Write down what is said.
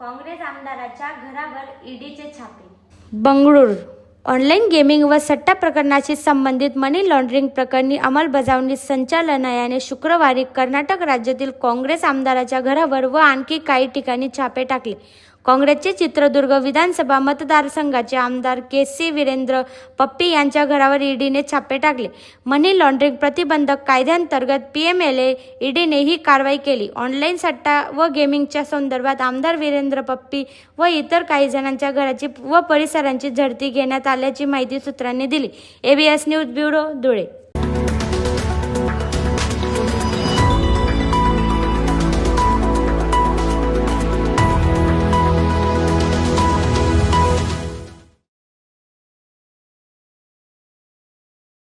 काँग्रेस आमदाराच्या घरावर ईडीचे छापे. Bengaluru. Online gaming व सट्टा प्रकरणाशी संबंधित मनी लॉन्ड्रिंग प्रकरणी अंमलबजावणी संचालनालयाने शुक्रवारी कर्नाटक राज्यातील काँग्रेस आमदाराच्या घरावर व आणखी काही ठिकाणी छापे टाकले. काँग्रेसचे चित्रदुर्ग विधानसभा मतदारसंघाचे आमदार के सी वीरेंद्र पप्पी यांच्या घरावर ईडीने छापे टाकले. मनी लॉन्ड्रिंग प्रतिबंधक कायद्यांतर्गत पी एम एल ए ईडीने ही कारवाई केली. ऑनलाईन सट्टा व गेमिंगच्या संदर्भात आमदार वीरेंद्र पप्पी व इतर काही जणांच्या घराची व परिसरांची झडती घेण्यात आल्याची माहिती सूत्रांनी दिली. ABS news bureau Dhule.